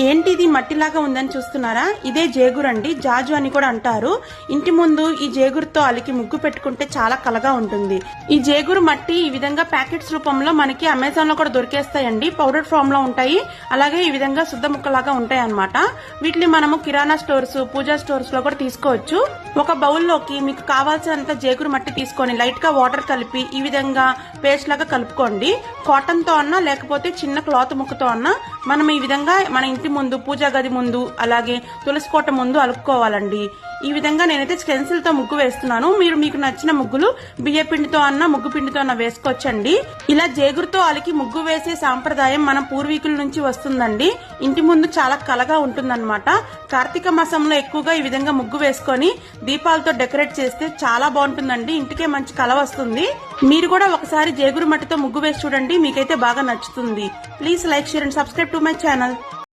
ఏంటి ఇది మట్టిలాగా ఉందని చూస్తున్నారా? ఇదే జేగురు అండి. జాజు అని కూడా అంటారు. ఇంటి ముందు ఈ జేగురుతో అలికి ముగ్గు పెట్టుకుంటే చాలా కలగా ఉంటుంది. ఈ జేగురు మట్టి ఈ విధంగా ప్యాకెట్స్ రూపంలో మనకి అమెజాన్లో కూడా దొరికేస్తాయండి. పౌడర్ ఫామ్లో ఉంటాయి. అలాగే ఈ విధంగా శుద్ధ ముక్కలాగా ఉంటాయి అన్నమాట వీటిని మనము కిరాణా స్టోర్స్ పూజా స్టోర్స్లో కూడా తీసుకోవచ్చు. ఒక బౌల్లోకి మీకు కావాల్సినంత జేగురు మట్టి తీసుకొని లైట్గా వాటర్ కలిపి ఈ విధంగా పేస్ట్ లాగా కలుపుకోండి. కాటన్తో అన్నా లేకపోతే చిన్న క్లాత్ ముక్కతో అన్నా మనం ఈ విధంగా మన ఇంటి ముందు పూజా గది ముందు అలాగే తులసి కోట ముందు అలుక్కోవాలండి. ఈ విధంగా నేనైతే స్టెన్సిల్తో ముగ్గు వేస్తున్నాను. మీరు మీకు నచ్చిన ముగ్గులు బియ్య పిండితో అన్న ముగ్గు పిండితో అన్న వేసుకోవచ్చండి. ఇలా జేగురుతో అలికి ముగ్గు వేసే సాంప్రదాయం మన పూర్వీకుల నుంచి వస్తుందండి. ఇంటి ముందు చాలా కలగా ఉంటుందన్నమాట. కార్తీక మాసంలో ఎక్కువగా ఈ విధంగా ముగ్గు వేసుకొని దీపాలతో డెకరేట్ చేస్తే చాలా బాగుంటుందండి. ఇంటికే మంచి కల వస్తుంది. మీరు కూడా ఒకసారి జేగురు మట్టితో ముగ్గు వేసి చూడండి. మీకైతే బాగా నచ్చుతుంది. Please like share and subscribe to my channel.